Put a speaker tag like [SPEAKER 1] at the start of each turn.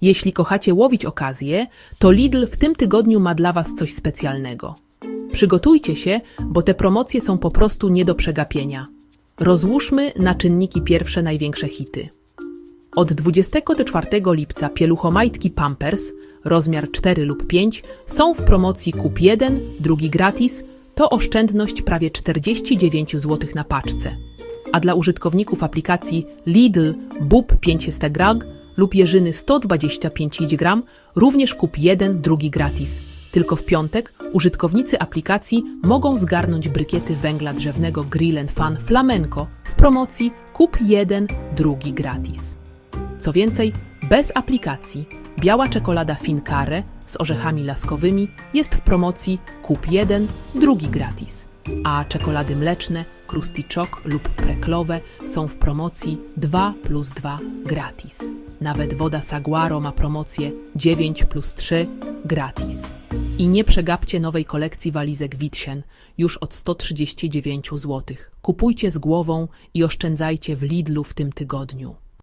[SPEAKER 1] Jeśli kochacie łowić okazję, to Lidl w tym tygodniu ma dla Was coś specjalnego. Przygotujcie się, bo te promocje są po prostu nie do przegapienia. Rozłóżmy na czynniki pierwsze największe hity. Od 24 lipca pieluchomajtki Pampers, rozmiar 4 lub 5, są w promocji kup 1, drugi gratis, to oszczędność prawie 49 zł na paczce. A dla użytkowników aplikacji Lidl BUB 500 grag lub Jerzyny 125 gram również kup 1, drugi gratis. Tylko w piątek użytkownicy aplikacji mogą zgarnąć brykiety węgla drzewnego Grill Fan Flamenco w promocji kup 1, drugi gratis. Co więcej, bez aplikacji biała czekolada Fincare z orzechami laskowymi jest w promocji kup jeden, drugi gratis. A czekolady mleczne, Krusty Choc lub preklowe są w promocji 2 plus 2 gratis. Nawet woda Saguaro ma promocję 9 plus 3 gratis. I nie przegapcie nowej kolekcji walizek Witchen już od 139 zł. Kupujcie z głową i oszczędzajcie w Lidlu w tym tygodniu.